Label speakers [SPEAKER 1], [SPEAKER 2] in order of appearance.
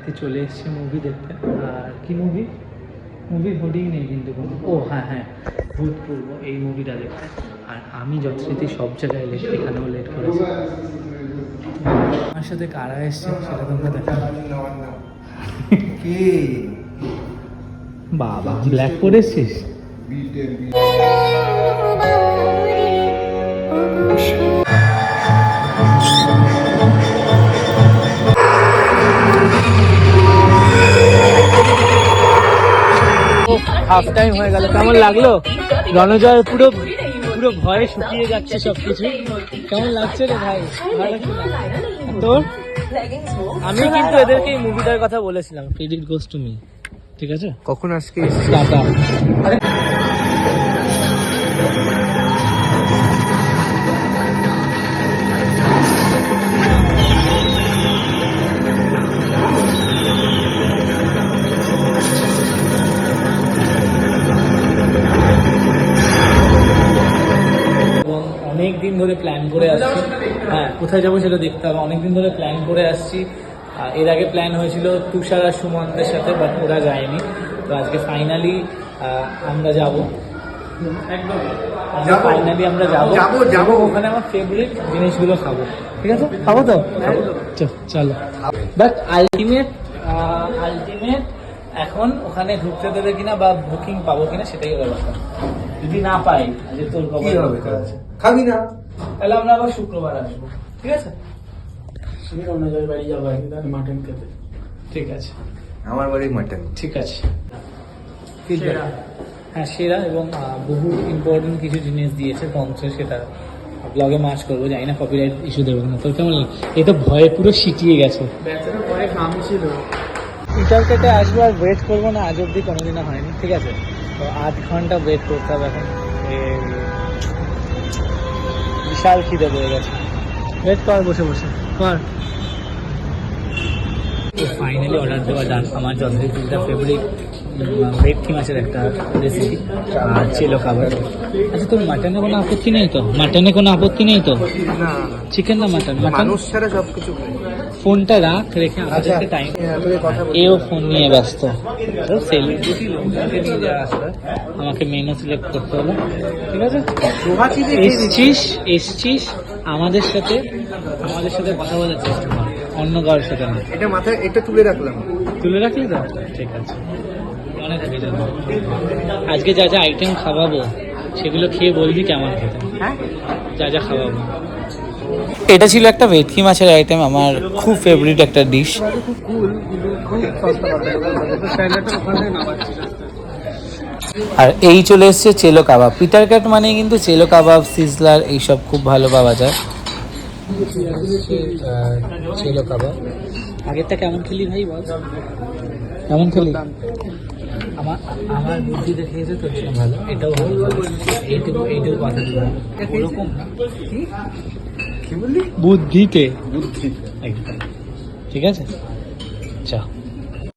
[SPEAKER 1] বাড়িতে চলে এসেছি মুভি দেখতে। আর কি মুভি মুভি হোর্ডিং নেই কিন্তু কোনো। ও হ্যাঁ হ্যাঁ ভূতপূর্ব এই মুভিটা দেখতে আর আমি যথারীতি সব জায়গায় লেট এখানেও লেট করেছি। আমার সাথে কারা এসছে সেটা তোমরা দেখা।
[SPEAKER 2] কে?
[SPEAKER 1] বাবা ব্ল্যাক করে এসছিস হাফ টাইম হয়ে গেল। কেমন লাগল? রণজয় পুরো পুরো ভয়ে শুকিয়ে যাচ্ছে সবকিছু। কেমন লাগছে রে ভাই? তোর? আমি কিন্তু এদেরকে এই মুভিটার কথা বলেছিলাম। ক্রেডিট গোস টু মি ঠিক আছে?
[SPEAKER 2] কখন আজকে
[SPEAKER 1] টাটা। অনেক দিন ধরে প্ল্যান করে আসছি। হ্যাঁ কোথায় যাব সেটা দেখতে হবে। অনেকদিন ধরে প্ল্যান করে আসছি। এর আগে প্ল্যান হয়েছিল তুষার আর সুমনদের সাথে বাট ওরা যায়নি। তো আজকে ফাইনালি আমরা যাব। একদম।
[SPEAKER 2] যাব।
[SPEAKER 1] ফাইনালি আমরা যাব।
[SPEAKER 2] যাব, যাব।
[SPEAKER 1] ওখানে আমার ফেভারিট জিনিসগুলো খাব। ঠিক আছে? খাব তো? চলো বাট আলটিমেট আলটিমেট এখন ওখানে ঢুকতে দেবে কিনা বা বুকিং পাবো কিনা সেটাই ব্যাপার যদি না পাই যে তোর
[SPEAKER 2] খাবি না?
[SPEAKER 1] তাহলে আমরা আবার শুক্রবার আসব ঠিক আছে? আমি রণজয় বাড়ি যাব একদিন মাটন খেতে। ঠিক আছে।
[SPEAKER 2] আমার বাড়ি মাটন
[SPEAKER 1] ঠিক আছে। হ্যাঁ সেরা এবং বহু ইম্পর্টেন্ট কিছু জিনিস দিয়েছে পঞ্চ সেটা ব্লগে মাস করব জানি না কপিরাইট ইস্যু দেবো না তোর কেমন এ তো ভয়ে পুরো সিটিয়ে গেছে।
[SPEAKER 3] ভয়ে ঘাম ছিল।
[SPEAKER 1] পিটার কেটে আসব আর ওয়েট করব না আজ অব্দি কোনোদিনও হয়নি ঠিক আছে? তো আধ ঘণ্টা ওয়েট করতে হবে এখন। বিশাল খিদে পেয়ে গেছে। ওয়েট কর বসে বসে কর। ফাইনালি অর্ডার দেওয়া ডান আমার যথারীতিটা ফেভারিট ভেটকি মাছের একটা রেসিপি আর ছিল খাবার আচ্ছা তোর মাটনে কোনো আপত্তি নেই তো? মাটনে কোনো আপত্তি নেই তো?
[SPEAKER 2] না।
[SPEAKER 1] চিকেন না মাটন মাটন
[SPEAKER 2] মানুষ ছাড়া সবকিছু খাই।
[SPEAKER 1] ফোনটা রাখ রেখে
[SPEAKER 2] আচ্ছা
[SPEAKER 1] আমাদেরকে টাইম
[SPEAKER 2] হ্যাঁ, বল-
[SPEAKER 1] এও ফোন নিয়ে ব্যস্ত। সেলিব্রিটি নিয়ে যাওয়া আমাকে মেনু সিলেক্ট করতে হলো। ঠিক আছে? এসছিস এসছিস আমাদের সাথে আমাদের সাথে কথা বলার চেষ্টা কর। অন্য কারোর সাথে না।
[SPEAKER 2] এটা মাথায় এটা তুলে রাখলাম।
[SPEAKER 1] তুলে রাখলি তো? ঠিক আছে। আজকে যা যা আইটেম খাওয়াবো সেগুলো খেয়ে বলবি কেমন খেতে
[SPEAKER 2] হ্যাঁ?
[SPEAKER 1] যা যা খাওয়াবো। এটা ছিল একটা ভেটকি মাছের আইটেম আমার খুব ফেভারিট একটা ডিশ আর এই চলে এসছে চেলো কাবাব। পিটার ক্যাট মানে কিন্তু চেলো কাবাব সিজলার এইসব খুব ভালো পাওয়া যায়। চেলো কাবাব। আগেরটা কেমন খেলি ভাই বল? কেমন খেলি? আমার আমার বুদ্ধি দেখিয়েছে জন্য ভালো এটাও ভালো। এইটুকু এইটুকু কথা দিল ওরকম
[SPEAKER 2] কি? বললি?
[SPEAKER 1] বুদ্ধিতে।
[SPEAKER 2] বুদ্ধি
[SPEAKER 1] ঠিক আছে? চা